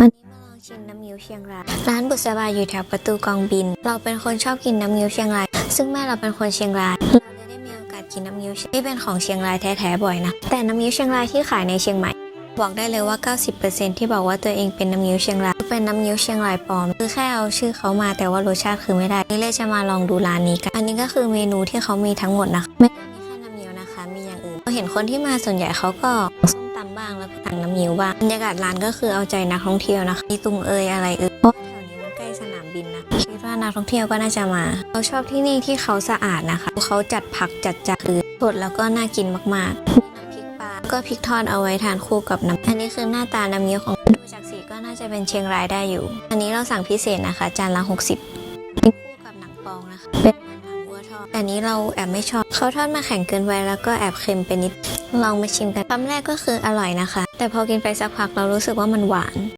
วันนี้มาลองชิมน้ำมิ้วเชียงราย ร้านบุษบาอยู่แถวประตูกองบิน เราเป็นคนชอบกินน้ำมิ้วเชียงราย ซึ่งแม่เราเป็นคนเชียงราย เราเลยได้มีโอกาสกินน้ำมิ้วที่เป็นของเชียงรายแท้ๆบ่อยนะ แต่น้ำมิ้วเชียงรายที่ขายในเชียงใหม่ บอกได้เลยว่า 90%ที่บอกว่าตัวเองเป็นน้ำมิ้วเชียงรายเป็นน้ำมิ้วเชียงรายปลอม คือแค่เอาชื่อเขามาแต่ว่ารสชาติคือไม่ได้ นี่เลยจะมาลองดูร้านนี้กัน อันนี้ก็คือเมนูที่เขามีทั้งหมดนะคะไม่ได้มีแค่น้ำมิ้วนะคะ มีอย่างอื่นเราเห็นคนที่มาส่วนใหญ่เขาก็ บ้างแล้วก็สั่งน้ำมิ้วบ้างบรรยากาศร้านก็คือเอาใจนักท่องเที่ยวนะคะมีตุงเอยอะไรเอยเพราะแถวนี้มันใกล้สนามบินนะคิดว่านักท่องเที่ยวก็น่าจะมาเราชอบที่นี่ที่เขาสะอาดนะคะเขาจัดผักจัดจานคือสดแล้วก็น่ากินมากๆมีน้ำพริกปลาก็พริกทอดเอาไว้ทานคู่กับน้ำอันนี้คือหน้าตาน้ำเงี้ยวของดูจากสีก็น่าจะเป็นเชียงรายได้อยู่ อันนี้เราสั่งพิเศษนะคะ จานละ 60กินคู่กับหนังปองนะคะเป็น ทอดแต่อันนี้เราแอบไม่ชอบเขาทอดมาแข็งเกินไปแล้วก็แอบเค็มไปนิด ลองมาชิมกันคำแรกก็คืออร่อยนะคะ แต่พอกินไปสักพักเรารู้สึกว่ามันหวาน